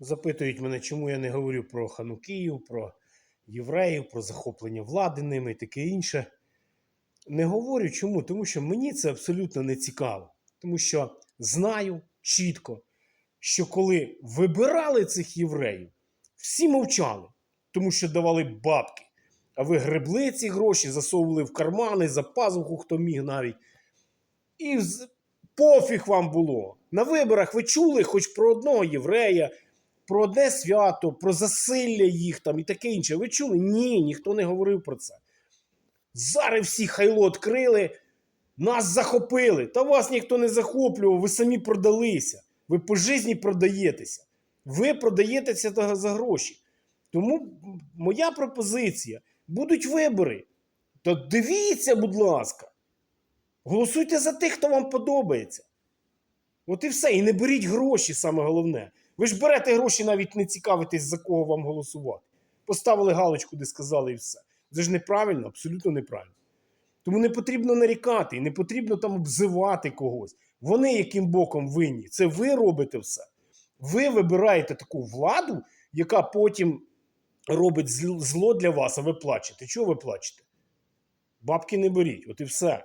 Запитують мене, чому я не говорю про Ханукію, про євреїв, про захоплення влади ними і таке інше. Не говорю чому? Тому що мені це абсолютно не цікаво. Тому що знаю чітко, що коли вибирали цих євреїв, всі мовчали, тому що давали бабки. А ви гребли ці гроші, засовували в кармани, за пазуху, хто міг навіть. І пофіг вам було. На виборах ви чули хоч про одного єврея, про одне свято, про засилля їх там і таке інше. Ви чули? Ні, ніхто не говорив про це. Зараз всі хайло відкрили, нас захопили. Та вас ніхто не захоплював, ви самі продалися. Ви по житті продаєтеся. Ви продаєтеся за гроші. Тому моя пропозиція: будуть вибори. То дивіться, будь ласка. Голосуйте за тих, хто вам подобається. От і все. І не беріть гроші, саме головне. Ви ж берете гроші, навіть не цікавитесь, за кого вам голосувати. Поставили галочку, де сказали, і все. Це ж неправильно, абсолютно неправильно. Тому не потрібно нарікати, не потрібно там обзивати когось. Вони яким боком винні. Це ви робите все. Ви вибираєте таку владу, яка потім робить зло для вас, а ви плачете. Чого ви плачете? Бабки не беріть, от і все.